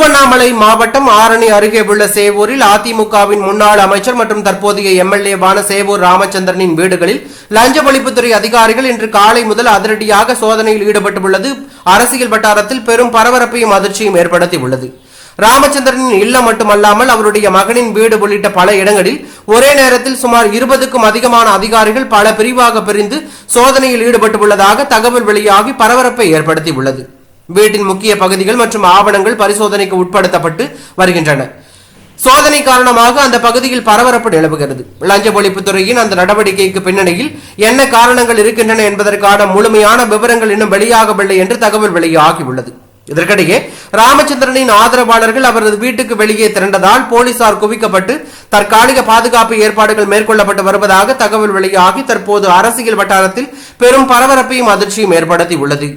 திருவண்ணாமலை மாவட்டம் ஆரணி அருகே உள்ள சேவூரில் அதிமுகவின் முன்னாள் அமைச்சர் மற்றும் தற்போதைய எம்எல்ஏவான சேவூர் ராமச்சந்திரனின் வீடுகளில் லஞ்ச ஒழிப்புத்துறை அதிகாரிகள் இன்று காலை முதல் அதிரடியாக சோதனையில் ஈடுபட்டுள்ளது. அரசியல் வட்டாரத்தில் பெரும் பரபரப்பையும் அதிர்ச்சியும் ஏற்படுத்தியுள்ளது. ராமச்சந்திரனின் இல்லம் மட்டுமல்லாமல் அவருடைய மகனின் வீடு உள்ளிட்ட பல இடங்களில் ஒரே நேரத்தில் சுமார் இருபதுக்கும் அதிகமான அதிகாரிகள் பல பிரிவாக பிரிந்து சோதனையில் ஈடுபட்டுள்ளதாக தகவல் வெளியாகி பரபரப்பை ஏற்படுத்தியுள்ளது. வீட்டின் முக்கிய பகுதிகள் மற்றும் ஆவணங்கள் பரிசோதனைக்கு உட்படுத்தப்பட்டு வருகின்றன. சோதனை காரணமாக அந்த பகுதியில் பரபரப்பு நிலவுகிறது. லஞ்ச ஒழிப்புத்துறையின் அந்த நடவடிக்கைக்கு பின்னணியில் என்ன காரணங்கள் இருக்கின்றன என்பதற்கான முழுமையான விவரங்கள் இன்னும் வெளியாகவில்லை என்று தகவல் வெளியாகியுள்ளது. இதற்கிடையே ராமச்சந்திரனின் ஆதரவாளர்கள் அவரது வீட்டுக்கு வெளியே திரண்டதால் போலீசார் குவிக்கப்பட்டு தற்காலிக பாதுகாப்பு ஏற்பாடுகள் மேற்கொள்ளப்பட்டு வருவதாக தகவல் வெளியாகி தற்போது அரசியல் வட்டாரத்தில் பெரும் பரபரப்பையும் அதிர்ச்சியும் ஏற்படுத்தியுள்ளது.